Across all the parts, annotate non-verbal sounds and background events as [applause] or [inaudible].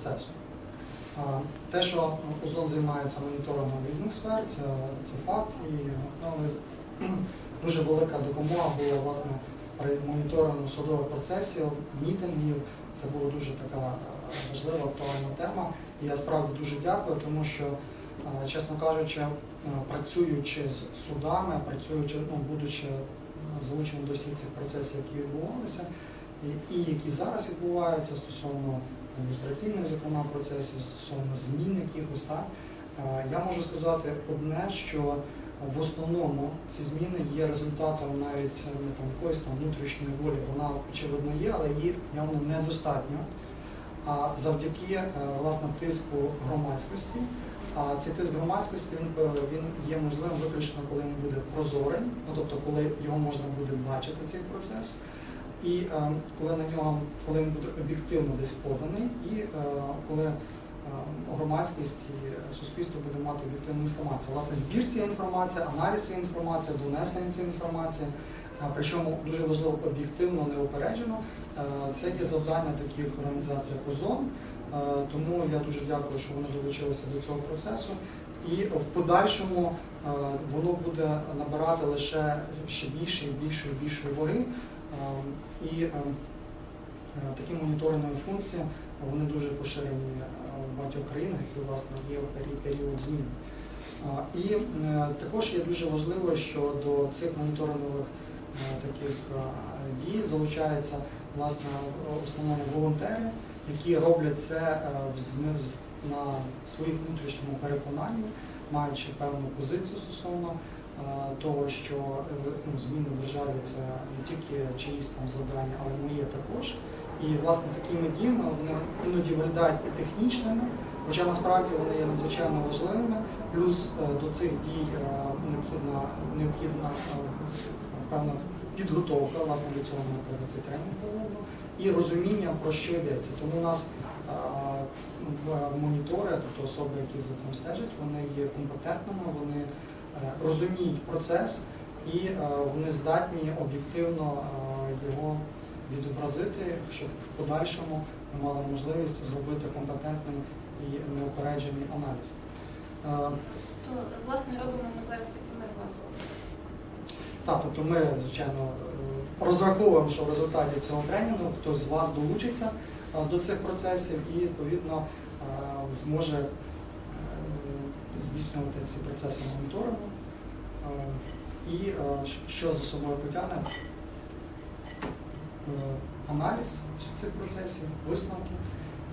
процесу. Те, що ОЗОН займається моніторингом різних сфер, це, це факт. І ну, [clears throat] дуже велика допомога була власне при моніторингу судових процесів, мітингів. Це була дуже така е, важлива, актуальна тема. І я справді дуже дякую, тому що, е, чесно кажучи, е, працюючи з судами, працюючи, ну, будучи залученим до всіх цих процесів, які відбувалися, і, і які зараз відбуваються стосовно ілюстраційних, зокрема, процесів, стосовно змін якихось, так, е, я можу сказати одне, що в основному ці зміни є результатом навіть е, не там якоїсь там внутрішньої волі, вона очевидно є, але її явно недостатньо. А завдяки е, власне тиску громадськості, а цей тиск громадськості він, він є можливим виключно, коли він буде прозорий, ну тобто коли його можна буде бачити цей процес, і е, коли на нього, коли він буде об'єктивно десь поданий, і е, коли е, громадськість і суспільство буде мати об'єктивну інформацію. Власне, збір цієї інформації, аналіз цієї інформації, донесення цієї інформації, причому дуже важливо об'єктивно, неупереджено. Це є завдання таких організацій, як ОЗОН. Тому я дуже дякую, що вони долучилися до цього процесу. І в подальшому воно буде набирати лише ще більше і більше і більшої ваги. Е, І е, е, такі моніторингові функції вони дуже поширені е, в багатьох країнах, які власне є період змін. І е, також є дуже важливо, що до цих моніторингових таких дій залучаються власне основному волонтери, які роблять це на своїх внутрішньому переконанні, маючи певну позицію стосовно того, що е, ну, зміни в державі це не тільки чиїсь там завдання, але і моє також. І власне такими діями вони іноді виглядають і технічними, хоча насправді вони є надзвичайно важливими. Плюс е, до цих дій е, необхідна необхідна е, певна підготовка, власне до цього про цей тренінг і розуміння про що йдеться. Тому у нас е, монітори, тобто особи, які за цим стежать, вони є компетентними, вони е, розуміють процес і е, вони здатні об'єктивно е, його відобразити, щоб в подальшому ми мали можливість зробити компетентний і неупереджений аналіз. Е, То, власне, робимо ми зараз такі класу. Так, тобто ми, звичайно, е, розраховуємо, що в результаті цього тренінгу хтось з вас долучиться е, до цих процесів і, відповідно, е, зможе е, здійснювати ці процеси моніторингу. Е, І е, що за собою потягне? Е, Аналіз цих процесів, висновки.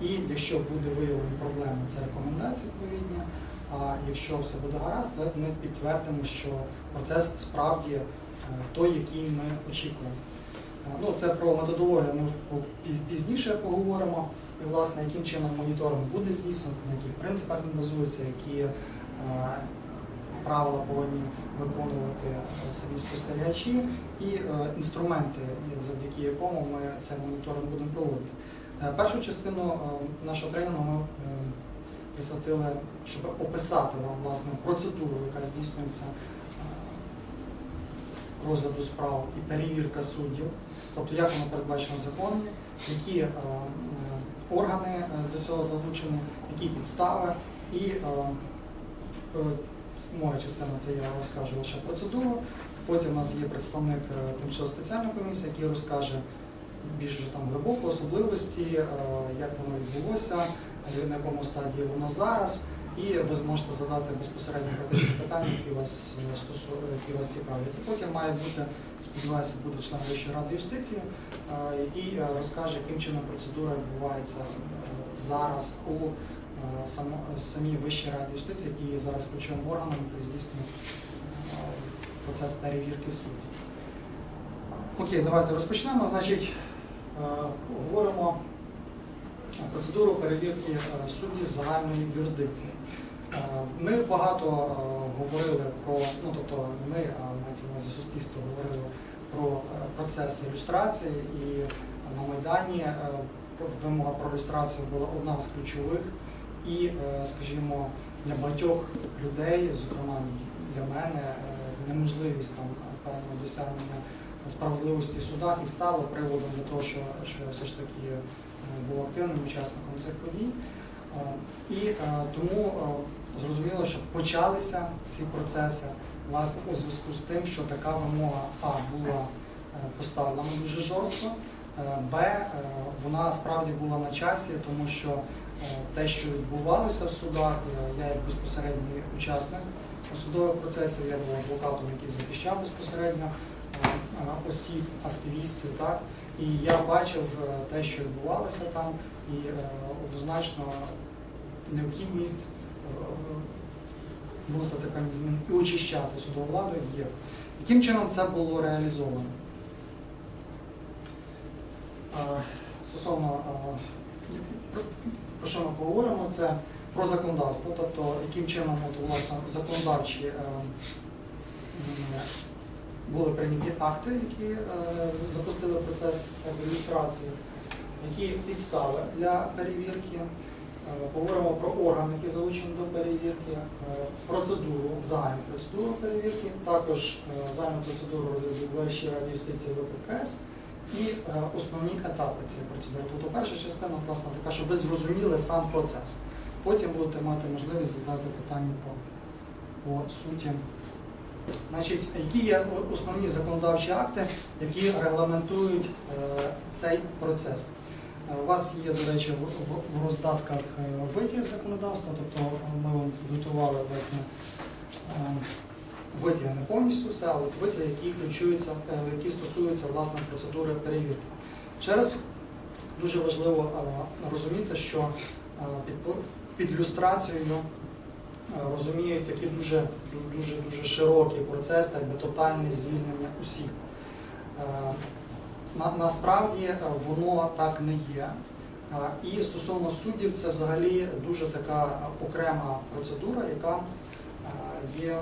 І якщо буде виявлені проблеми, це рекомендації відповідні. А якщо все буде гаразд, то ми підтвердимо, що процес справді е, той, який ми очікуємо. Е, Ну, це про методологію ми пізніше поговоримо. І, власне, яким чином моніторинг буде здійснено, на яких принципах він базується, які е, правила повинні виконувати е, самі спостерігачі, і е, інструменти, завдяки якому ми цей моніторинг будемо проводити. Е, Першу частину е, нашого тренінгу ми е, присвятили, щоб описати вам власне процедуру, яка здійснюється е, розгляду справ і перевірка суддів, тобто як воно передбачено в законі, які е, органи е, до цього залучені, які підстави, і е, е, моя частина це я розкажу лише процедуру. Потім у нас є представник тимчасово спеціальної комісії, який розкаже більш там глибоко особливості, як воно відбулося, на якому стадії воно зараз. І ви зможете задати безпосередньо практичні питання, які вас е, стосу- які вас цікавлять. Потім має бути, сподіваюся, буде член Вищої ради юстиції, е, який е, розкаже, яким чином процедура відбувається зараз у самій Вищій раді юстиції, який є зараз ключовим органом, який здійснює процес перевірки суддів. Окей, давайте розпочнемо. Значить, говоримо процедуру перевірки е, суддів загальної юрисдикції. Е, Ми багато е, говорили про, ну тобто ми, мається на увазі суспільство говорили про процес ілюстрації, і на Майдані вимога про ілюстрацію була одна з ключових. І, скажімо, для багатьох людей, зокрема для мене, неможливість там певного досягнення справедливості в судах і стало приводом для того, що, що все ж таки був активним учасником цих подій. Е, І е, тому е, зрозуміло, що почалися ці процеси власне у зв'язку з тим, що така вимога А була е, поставлена дуже жорстко. Е, Б, е, вона справді була на часі, тому що е, те, що відбувалося в судах, е, я як безпосередній учасник судових процесів, я був адвокатом, який захищав безпосередньо е, е, осіб, активістів, так, і я бачив е, те, що відбувалося там, і е, однозначно необхідність е, вносити певні зміни і очищати судову владу є. Яким чином це було реалізовано? Стосовно про- що ми поговоримо, це про законодавство, тобто яким чином от, власне, законодавчі були прийняті акти, які е, запустили процес ілюстрації, які підстави для перевірки. Е, Поговоримо про органи, які залучені до перевірки, е, процедуру, загальну процедуру перевірки, також загальну процедуру розгляду Вищої ради юстиції ВПКС і основні етапи цієї процедури. Тобто перша частина власне така, щоб ви зрозуміли сам процес. Потім будете мати можливість задати питання по, по суті. Значить, які є основні законодавчі акти, які регламентують е, цей процес? Е, У вас є, до речі, в, роздатках е, витяг законодавства, тобто ми вам підготували власне е, не повністю все, а от які ключуються, е, які стосуються власне процедури перевірки. Ще раз дуже важливо е, розуміти, що е, під, люстрацією е, розуміють такий дуже, дуже, дуже широкий процес, так би тотальне звільнення усіх. Е, На, насправді е, воно так не є. Е, І стосовно суддів, це взагалі дуже така е, окрема процедура, яка е, є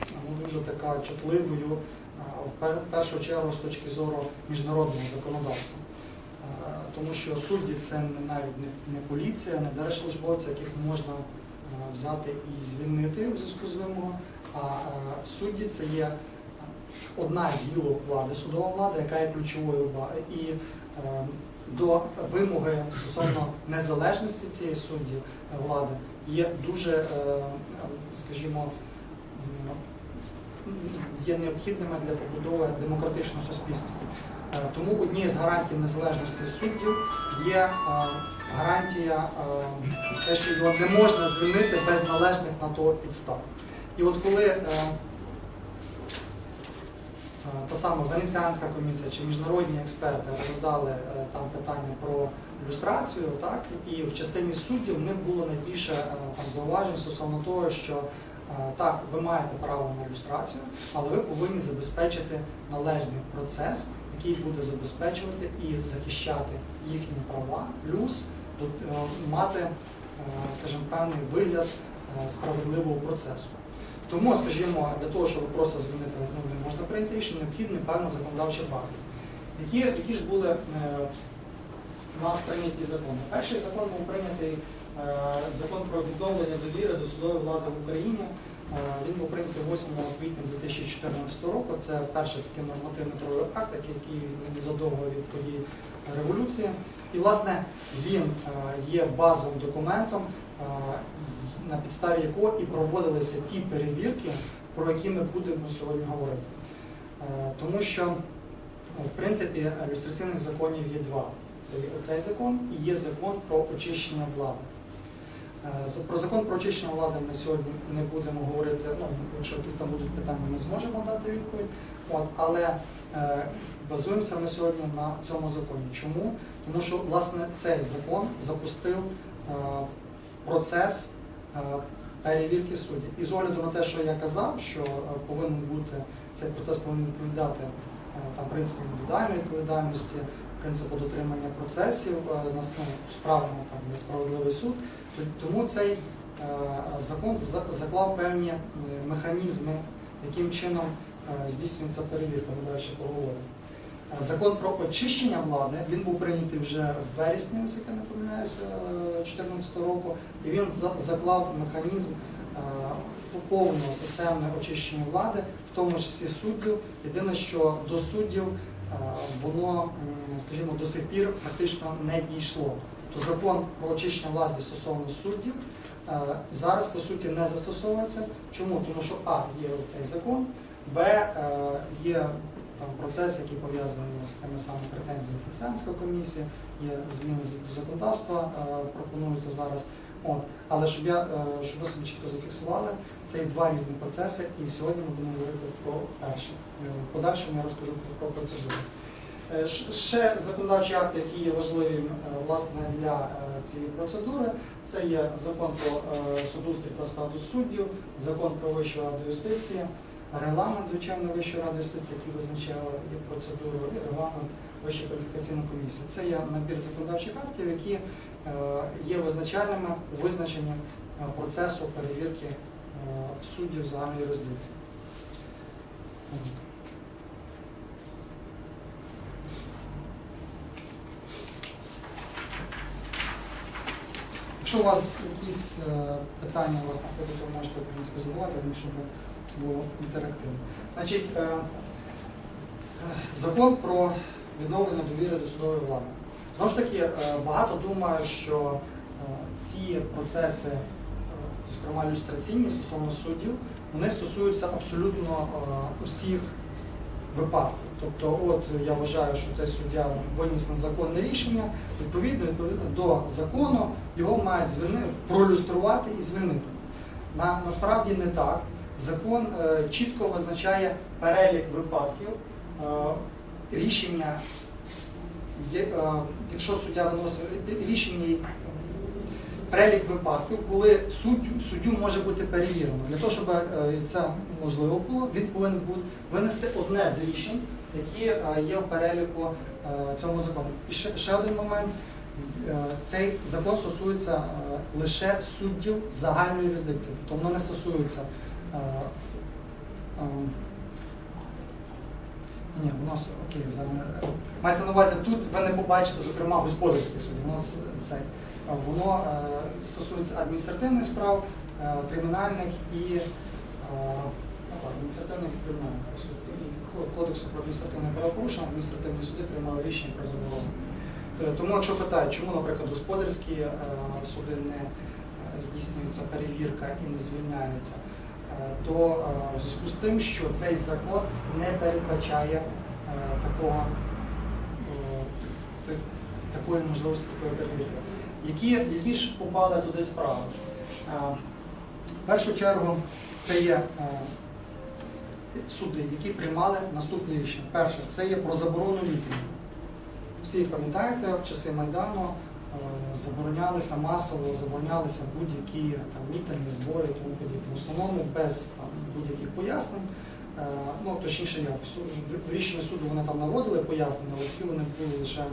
ну, дуже така чутливою е, в першу чергу з точки зору міжнародного законодавства. Е, Тому що судді це навіть не, поліція, не держслужбовці, яких можна е, взяти і звільнити у зв'язку з вимогою. А е, судді це є одна з гілок влади, судова влада, яка є ключовою. І е, до вимоги стосовно незалежності цієї судді е, влади є дуже, е, е, скажімо, є необхідними для побудови демократичного суспільства. Е, Тому однією з гарантій незалежності суддів є е, гарантія е, те, що його не можна звільнити без належних на то підстав. І от коли та сама Венеціанська комісія чи міжнародні експерти розглядали там питання про люстрацію, так і в частині суддів в них було найбільше там зауважень стосовно того, що так, ви маєте право на люстрацію, але ви повинні забезпечити належний процес, який буде забезпечувати і захищати їхні права, плюс е, мати, е, скажімо, певний вигляд е, справедливого процесу. Тому, скажімо, для того, щоб просто звільнити ну, не можна прийняти рішення, необхідна певна законодавча база. Які, які ж були е, у нас прийняті закони? Перший закон був прийнятий е, закон про відновлення довіри до судової влади в Україні. Е, він був прийнятий 8 квітня 2014 року. Це перший такий нормативний правовий акт, який незадовго від подій революції. І, власне, він е, є базовим документом, е, на підставі якого і проводилися ті перевірки, про які ми будемо сьогодні говорити. Тому що, ну, в принципі, люстраційних законів є два. Це є оцей закон і є закон про очищення влади. Е, Про закон про очищення влади ми сьогодні не будемо говорити. Ну, якщо якісь там будуть питання, ми зможемо дати відповідь. От, але е, базуємося ми сьогодні на цьому законі. Чому? Тому що власне цей закон запустив е, процес е, перевірки суддів. І з огляду на те, що я казав, що е, повинен бути цей процес повинен відповідати е, там принципу індивідуальної відповідальності, принципу дотримання процесів, е, на ну, справді там несправедливий суд. Тому цей е, закон заклав певні е, механізми, яким чином е, здійснюється перевірка. Ми далі поговоримо. Закон про очищення влади він був прийнятий вже в вересні, я не помиляюся, 2014 року, і він заклав механізм повного системне очищення влади, в тому числі суддів. Єдине, що до суддів воно, скажімо, до сих пір практично не дійшло. То закон про очищення влади стосовно суддів е, зараз по суті не застосовується. Чому? Тому що А є цей закон, Б е, є там процес, який пов'язаний з тими самими претензіями Венеціанської комісії, є зміни до законодавства, е, пропонуються зараз. От. Але щоб я щоб ви собі чітко зафіксували, це є два різні процеси, і сьогодні ми будемо говорити про перший. Е, В подальшому я розкажу про процедуру. Е, Ще законодавчі акти, які є важливі е, власне для е, цієї процедури, це є закон про судоустрій та статус суддів, закон про Вищу раду юстиції, регламент, звичайно, Вищої ради юстиції, який визначає процедуру, і регламент Вищої кваліфікаційної комісії. Це є набір законодавчих актів, які є визначальними у визначенні процесу перевірки суддів загальної юрисдикції. Якщо у вас якісь е, питання у вас знаходять, то можете в принципі задавати, тому щоб було інтерактивно. Значить, е, е, закон про відновлення довіри до судової влади. Знову ж таки, багато думають, що ці процеси, зокрема люстраційні стосовно суддів, вони стосуються абсолютно усіх випадків. Тобто, от я вважаю, що цей суддя виніс незаконне рішення, відповідно, до закону його мають звільнити, пролюструвати і звільнити. На, насправді не так. Закон е, чітко визначає перелік випадків. Е, рішення, є, е, якщо суддя виносить рішення, перелік випадків, коли суддю, суддю може бути перевірено. Для того, щоб е, це можливо було, він повинен був винести одне з рішень, які е, є в переліку е, цьому закону. І ще, ще один момент. Цей закон стосується лише суддів загальної юрисдикції, тобто воно не стосується. е, е, Ні, воно с- окей, загальної- мається на увазі тут ви не побачите, зокрема, господарських суддів. Воно с- це, е, воно е, стосується адміністративних справ, е, кримінальних і е, ну, адміністративних і кримінальних Кодексу про адміністративне правопорушення адміністративні суди приймали рішення про заборону. Тому, якщо питають, чому, наприклад, господарські суди не здійснюється перевірка і не звільняються, то в зв'язку з тим, що цей закон не передбачає такого, та- такої можливості такої перевірки. Які, ж попали туди справи? Е, В першу чергу це є е, суди, які приймали наступні рішення. Перше, це є про заборону мітингів. Всі пам'ятаєте, в часи Майдану е, заборонялися масово, заборонялися будь-які мітинги, збори і тому подібне. В основному без будь-яких пояснень. Ну, точніше, як в рішенні суду вони там наводили пояснення, але всі вони були лише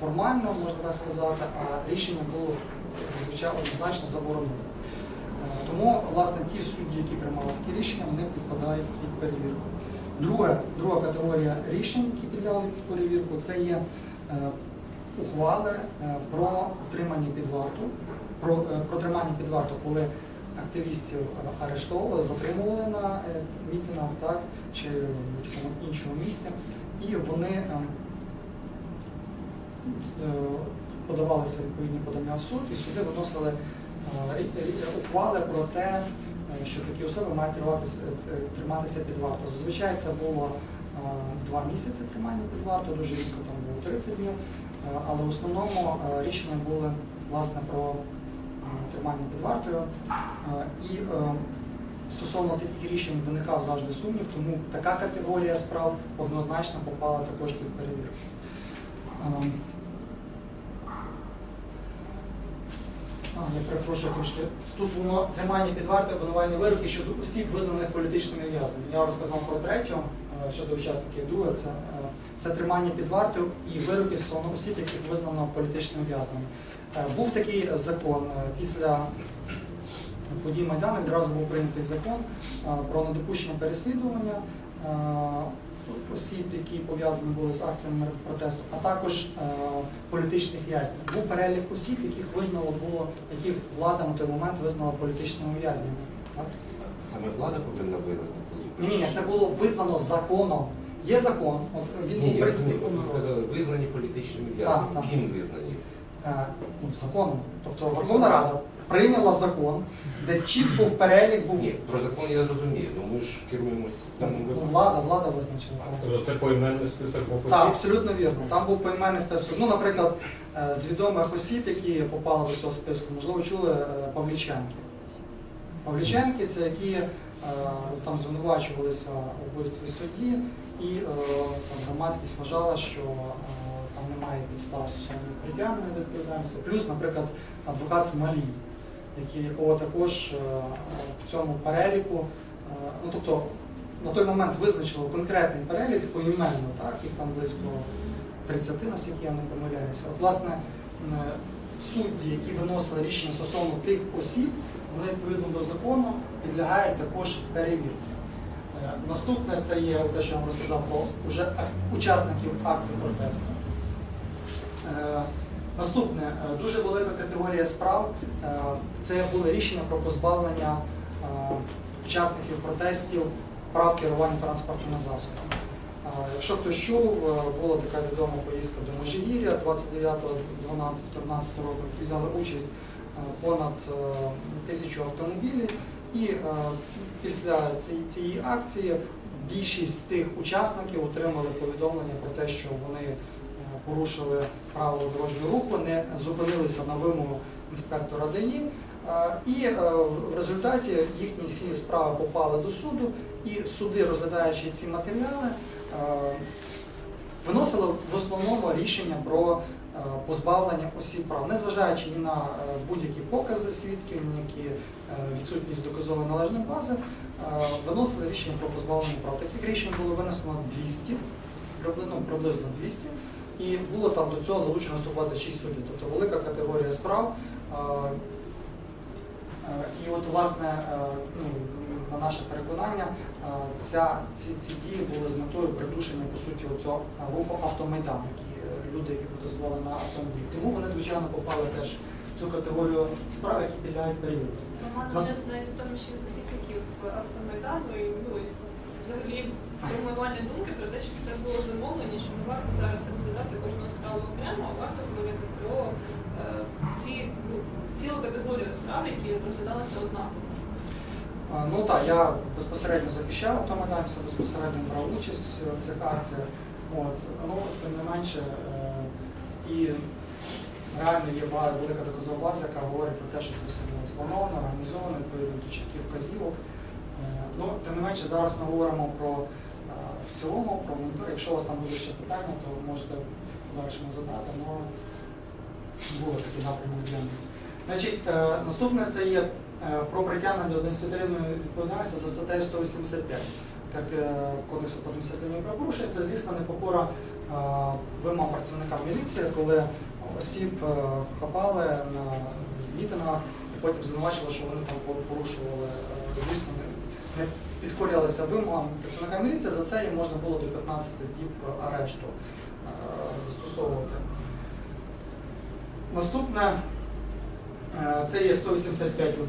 формально, можна так сказати, а рішення було зазвичай однозначно заборонено. Е, Тому, власне, ті судді, які приймали такі рішення, вони підпадають під перевірку. Друге, друга категорія рішень, які підлягали під перевірку, це є е, ухвали е, про тримання під варту, про, про тримання під варту, коли активістів арештовували, затримували на мітингах, так, чи в будь-якому іншому місці, і вони е, е, подавалися відповідні подання в суд, і суди виносили е, ухвали про те, е, що такі особи мають триматися, е, під варту. Зазвичай це було е, два місяці тримання під варту, дуже рідко там було 30 днів, Е, але в основному е, рішення були власне про е, тримання під вартою. Е, І е, стосовно таких рішень виникав завжди сумнів, тому така категорія справ однозначно попала також під перевірку. Ем, А, я перепрошую, тут воно тримання під вартою обвинувальні вироки щодо осіб, визнаних політичними в'язнями. Я розказав про третю е, щодо учасників друге, це, е, це тримання під вартою і вироки стосовно осіб, яких визнано політичними в'язнями. Е, Був такий закон після подій Майдану, відразу був прийнятий закон про недопущення переслідування осіб, які пов'язані були з акціями протесту, а також е, політичних в'язнів. Був перелік осіб, яких визнало було, яких влада на той момент визнала політичними в'язнями. Саме влада повинна визнати Ні, ні, це було визнано законом, Є закон, от він Ні, я розумію, от ви сказали, визнані політичними в'язнями. Ким визнані? е, ну, законом. Тобто Верховна Рада прийняла закон, де чітко в перелік був Ні, про закон я зрозумію, ну ми ж керуємося там. Ну, влада, влада визначила. Це поіменний список був Так, абсолютно вірно. Там був поіменний список. Ну, наприклад, е, з відомих осіб, які попали до цього списку, можливо, чули е, Павліченки. Павліченки це які е, там звинувачувалися у вбивстві судді, і там, громадськість вважала, що там немає підстав стосовно притягнення до відповідальності. Плюс, наприклад, адвокат Смолій, якого також е, в цьому переліку, е, ну тобто на той момент визначили конкретний перелік поіменно, так, їх там близько 30, наскільки я не помиляюся. От, власне, судді, які виносили рішення стосовно тих осіб, вони відповідно до закону підлягають також перевірці. Е, Наступне це є те, що я вам розказав про уже учасників акції протесту. Наступне, е, дуже велика категорія справ. е, Це були рішення про позбавлення е, учасників протестів прав керування транспортними засобами. Якщо хтось чув, була така відома поїздка до Межигір'я 29.12.14 року, які взяли участь понад тисячу автомобілів. І після цієї, акції більшість тих учасників отримали повідомлення про те, що вони порушили правила дорожнього руху, не зупинилися на вимогу інспектора ДАІ. І е, в результаті їхні всі справи попали до суду, і суди, розглядаючи ці матеріали, е, виносили в основному рішення про е, позбавлення осіб прав, незважаючи ні на будь-які покази свідків, ні е, відсутність доказової належної бази, виносили рішення про позбавлення прав. Таких рішень було винесено 200, ну, приблизно 200, і було там до цього залучено 126 суддів, тобто велика категорія справ. Е, І от, власне, е, ну, на наше переконання, е, ця, ці, ці дії були з метою придушення, по суті, цього руху автомайдану, які люди, які протестували на автомобілі. Тому вони, звичайно, попали теж в цю категорію справ, які підлягають перевірці. Роман Нас- один з найвідоміших захисників автомайдану і ну, і взагалі формування думки про те, що це було замовлення, що не варто зараз розглядати кожну справу окремо, а варто говорити про е, ці ну, цілу категорію справ, які розглядалися однаково. Ну так, я безпосередньо захищав автомайдан, безпосередньо брав участь в цих акціях. От, ну, тим не менше, е, і реально є велика доказова база, яка говорить про те, що це все було сплановано, організовано, відповідно до чітких вказівок. Ну, тим не менше, зараз ми говоримо про е, в цілому, про монітор. Якщо у вас там будуть ще питання, то можете далі задати, але були такі напрямок діяльності. Значить, е, наступне це є е, про притягнення до адміністративної відповідальності за статтею 185 як Кодексу про адміністративні правопорушення. Це, звісно, непокора вимог працівника міліції, коли осіб хапали на мітингах і потім звинувачили, що вони там порушували, звісно, не, підкорялися вимогам працівника міліції. За це їм можна було до 15 діб арешту е, застосовувати. Наступне е, це є 185.1,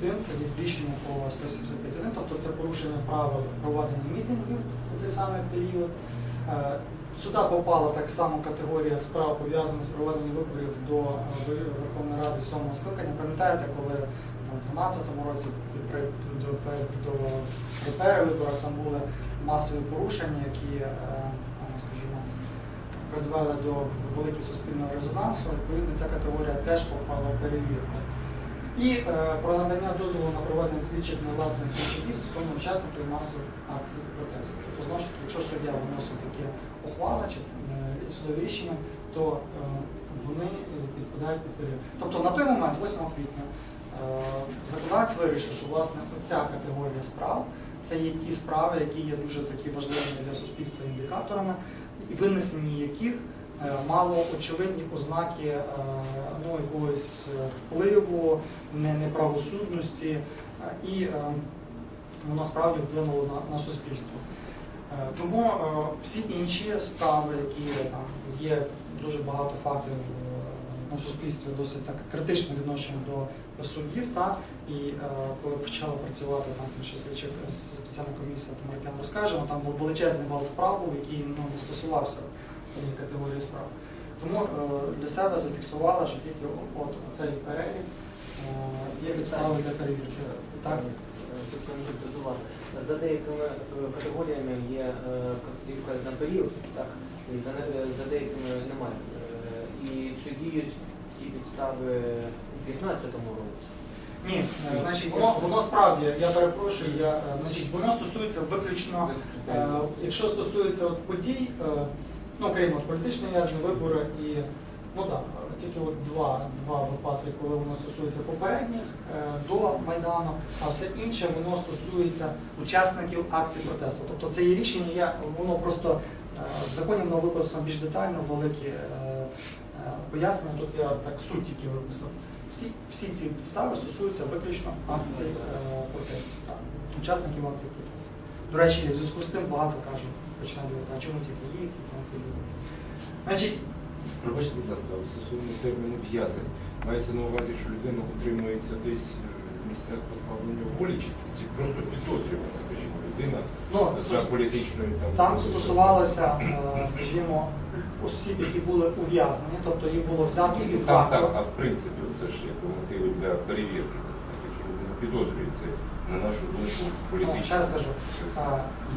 це є рішення по 175.1, тобто це порушення правил проведення мітингів у цей самий період. Е, Сюди попала так само категорія справ, пов'язаних з проведенням виборів до Верховної Ради 7 скликання. Пам'ятаєте, коли в 2012 році при, до, до, при перевиборах там були масові порушення, які, е, скажімо, призвели до великого суспільного резонансу. Відповідно, ця категорія теж попала в перевірку. І е, про надання дозволу на проведення слідчих невласних слідчих дій стосовно учасників масових акцій протесту. Тобто, знову ж таки, якщо суддя виносить такі ухвали чи е, судові рішення, то е, вони підпадають під перевірку. Тобто на той момент, 8 квітня, е, законодавець вирішив, що власне ця категорія справ це є ті справи, які є дуже такі важливими для суспільства індикаторами, і винесені яких е, мало очевидні ознаки е, ну, якогось е, впливу, неправосудності, і е, воно справді вплинуло на, на суспільство. Тому всі інші справи, які там є дуже багато фактів ну, суспільстві досить так критичне відношення до суддів. Та? І е, коли почала працювати там що слідча спеціальна комісія, Маркян розкаже, ну, там був величезний бал справ, був, який ну, не стосувався цієї категорії справ. Тому е, для себе зафіксувала, що тільки от цей перелік е, є підстави для перевірки. Так? За деякими е, категоріями є е, на період, так, і за, деякими немає. Е, І чи діють ці підстави у 2015 році? Ні, е, значить, воно, воно справді, я перепрошую, я, е, значить, воно стосується виключно, е, якщо стосується от подій, е, ну крім от політичної в'язні, вибори і ну так, тільки от два, два випадки, коли воно стосується попередніх е, до Майдану, а все інше воно стосується учасників акції протесту. Тобто це є рішення, я, воно просто е, в законі воно виписано більш детально, великі е, е, пояснення. Тут я так суть тільки виписав. Всі, всі ці підстави стосуються виключно акцій е, протесту, так, учасників акцій протесту. До речі, в зв'язку з тим багато кажуть, починають говорити, а чому тільки їх і подібне. Значить, Пробачте, будь ласка, стосовно терміну в'язень. Мається на увазі, що людина утримується десь е, в місцях позбавлення волі, чи це просто підозрювана, скажімо, людина ну, за політичною там. там стосувалося, е, скажімо, осіб, які були ув'язнені, тобто їх було взято під Так, так, а в принципі, це ж як мотиви для перевірки, якщо людина підозрюється, на нашу думку, Ну, політично. ще раз кажу,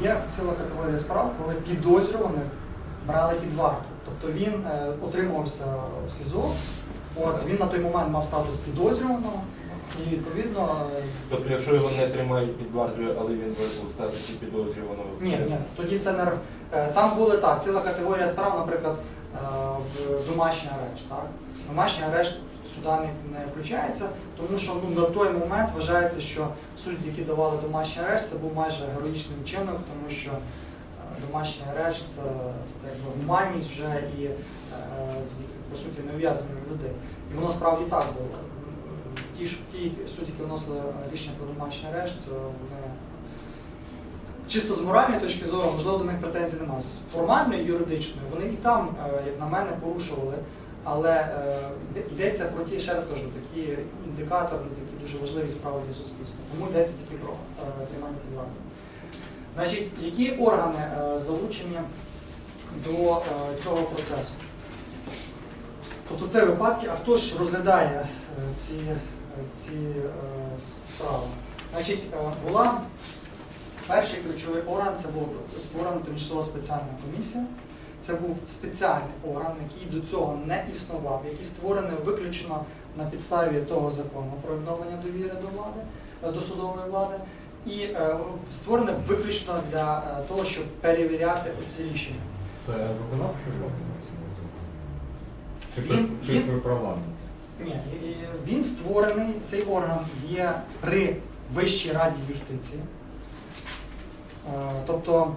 Є ціла категорія справ, коли підозрюваних брали під варту. Тобто він е, отримувався в СІЗО, от, він на той момент мав статус підозрюваного, і відповідно. Тобто, якщо його не тримають під вартою, але він у статусі підозрюваного. Ні, ні, тоді це не е, там були так, ціла категорія справ, наприклад, е, в домашній арешт. Так? Домашній арешт сюди не, не включається, тому що ну, на той момент вважається, що судді, які давали домашній арешт, це був майже героїчний вчинок, тому що е, домашній арешт це так якби гуманність вже і по суті не ув'язнення людей. І воно справді так було. Ті, судді, які вносили рішення про домашній арешт, е, вони чисто з моральної точки зору, можливо, до них претензій немає. З формальної, юридичної, вони і там, е, як на мене, порушували. Але е, йдеться про ті, ще раз кажу, такі індикатори, такі дуже важливі справи для суспільства. Тому йдеться тільки про тримання під вартою. Значить, які органи залучені до цього процесу? Тобто це випадки, а хто ж розглядає ці, ці е, справи? Значить, е, була перший ключовий орган, це був створена тимчасова спеціальна комісія. Це був спеціальний орган, який до цього не існував, який створений виключно на підставі того закону про відновлення довіри до влади, е, до судової влади, і створений виключно для того, щоб перевіряти ці рішення. Це виконавчий орган? Чи, Він- чи він- при парламенті? Ні, і- і він створений, цей орган є при Вищій раді юстиції. Е, Тобто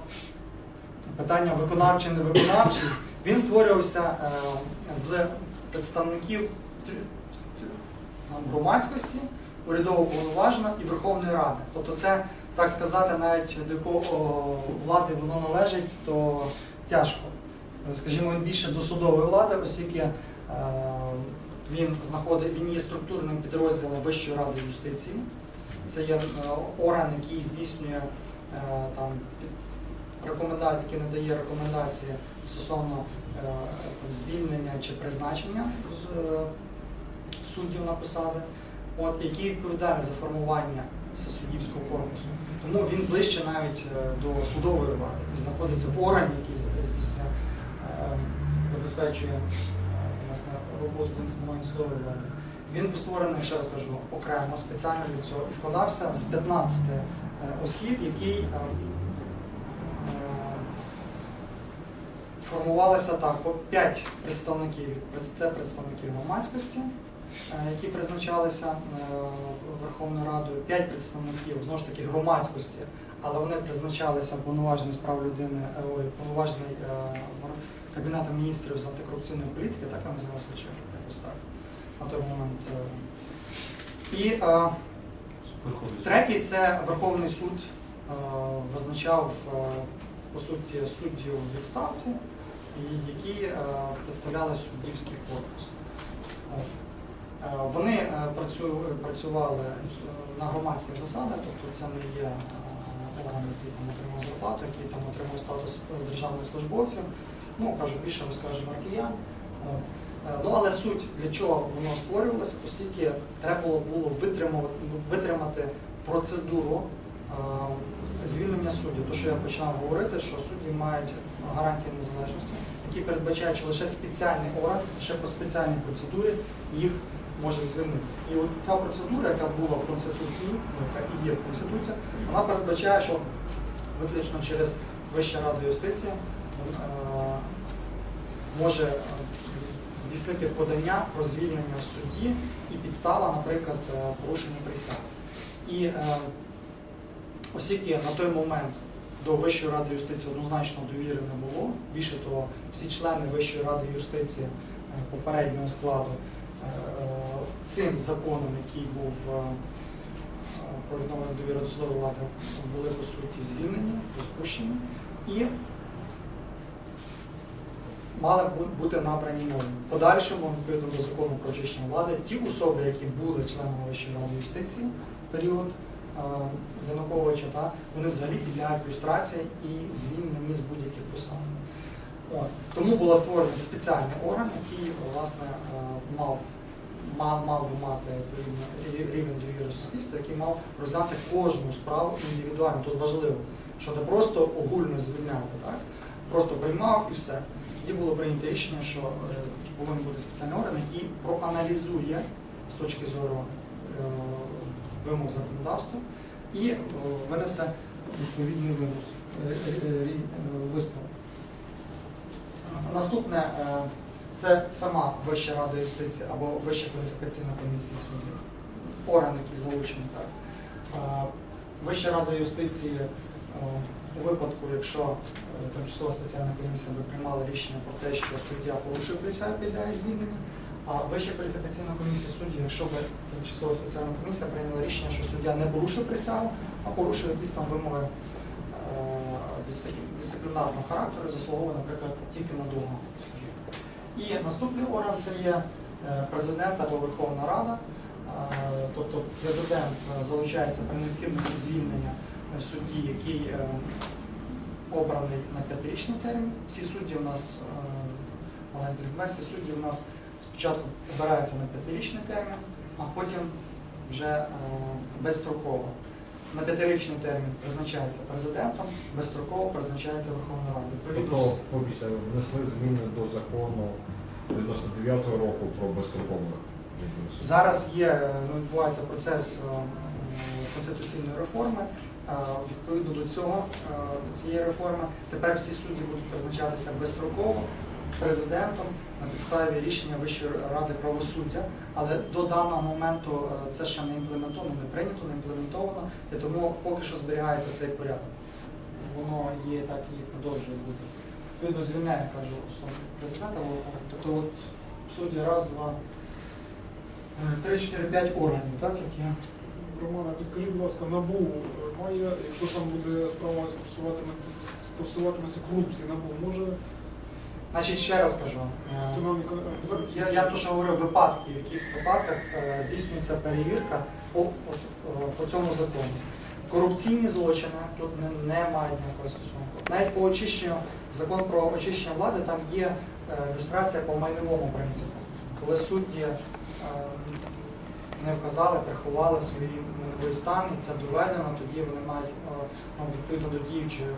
питання виконавче, не виконавче, він створювався е, з представників громадськості, урядово повноважена і Верховної Ради. Тобто це, так сказати, навіть до якого влади воно належить, то тяжко. Е, Скажімо, він більше до судової влади, оскільки е, він знаходить, він є структурним підрозділом Вищої ради юстиції. Це є е, орган, який здійснює е, там рекомендації, який надає рекомендації стосовно е, там, звільнення чи призначення суддів на посади, от, який відповідає за формування суддівського корпусу. Тому він ближче навіть до судової влади знаходиться в органі, який забезпечує роботу функціонування судової влади. Він був створений, ще раз кажу, окремо, спеціально для цього і складався з 15 е, осіб, які е, е, формувалися так, по 5 представників, це представників громадськості, які призначалися Верховною Радою, 5 представників знову ж таки громадськості, але вони призначалися повноважений з прав людини, повноважений Кабінетом міністрів з антикорупційної політики, так він називався чи якось так на той момент. е. І е, третій це Верховний суд е, визначав по суті суддів відставці, які е, представляли суддівський корпус. Вони працю- працювали на громадських засадах, тобто це не є орган, який там отримав зарплату, який там отримав статус державних службовців. Ну, кажу, більше розкаже Маркіян. Е, Ну, але суть для чого воно створювалося, оскільки треба було, витримувати, витримати процедуру е, звільнення суддів. То, що я починав говорити, що судді мають гарантії незалежності, які передбачають, що лише спеціальний орган, лише по спеціальній процедурі їх може звільнити. І от ця процедура, яка була в Конституції, ну, яка і є в Конституції, вона передбачає, що виключно через Вища Рада юстиції е, може е, здійснити подання про звільнення судді і підстава, наприклад, е, порушення присяги. І е, оскільки на той момент до Вищої ради юстиції однозначно довіри не було, більше того, всі члени Вищої ради юстиції попереднього складу цим законом, який був е, про відновлення довіри до судової влади, були по суті звільнені, розпущені і мали бу- бути набрані нові. В Подальшому, відповідно до закону про очищення влади, ті особи, які були членами Вищої ради юстиції в період Януковича, та, вони взагалі підлягають люстрації і звільнені з будь-яких посад. Тому була створена спеціальний орган, який власне мав, мав, мав би мати рівень довіри суспільства, який мав розглянути кожну справу індивідуально. Тут важливо, що не просто огульно звільняти, так? просто приймав і все. Тоді було прийнято рішення, що е, повинен бути спеціальний орган, який проаналізує з точки зору е, вимог законодавства і е, винесе відповідний висновок. Наступне це сама Вища Рада юстиції або Вища кваліфікаційна комісія суддів, орган, який залучений так. Вища Рада юстиції у випадку, якщо е, тимчасова спеціальна комісія би приймала рішення про те, що суддя порушив присягу, підлягає звільненню, а Вища кваліфікаційна комісія суддів, якщо б тимчасова спеціальна комісія прийняла рішення, що суддя не порушив присягу, а порушив якісь там вимоги е, дисциплінарного характеру, заслуговує, наприклад, тільки на скажімо. І наступний орган це є е, президент або Верховна Рада. Тобто президент залучається при необхідності звільнення судді, який е, обраний на п'ятирічний термін. Всі судді у нас е, всі судді у нас спочатку обираються на п'ятирічний термін, а потім вже е, безстроково. На п'ятирічний термін призначається президентом, безстроково призначається Радою. Відповідно, Тобто, внесли зміни до закону 99-го року про суду. Зараз є, ну, відбувається процес конституційної реформи. Е, Відповідно до цього, е, цієї реформи, тепер всі судді будуть призначатися безстроково президентом на підставі рішення Вищої ради правосуддя. Але до даного моменту е, це ще не імплементовано, не прийнято, не імплементовано, і тому поки що зберігається цей порядок. Воно є так і продовжує бути. Відповідно, звільняє, кажу, президента Володимира. Тобто от судді раз, два. 3-4-5 органів, так, як я. Романа, підкажіть, будь ласка, НАБУ е, має, якщо там буде справа стосуватиме- стосуватиметься корупції, НАБУ може Значить, ще раз кажу. е, Я, я то, що говорив, випадки, в яких випадках е, здійснюється перевірка по, по цьому закону. Корупційні злочини тут не, не мають ніякого стосунку. Навіть по очищенню, закон про очищення влади, там є е, люстрація по майновому принципу. Коли судді не вказали, приховали свій минулий стан, і це доведено, тоді вони мають е, ну, відповідно до діючої е,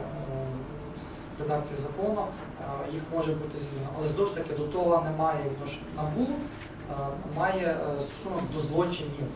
редакції закону, е, їх може бути звільнено. Але знову ж таки до того немає відношення. Е, має е, стосунок до злочинів.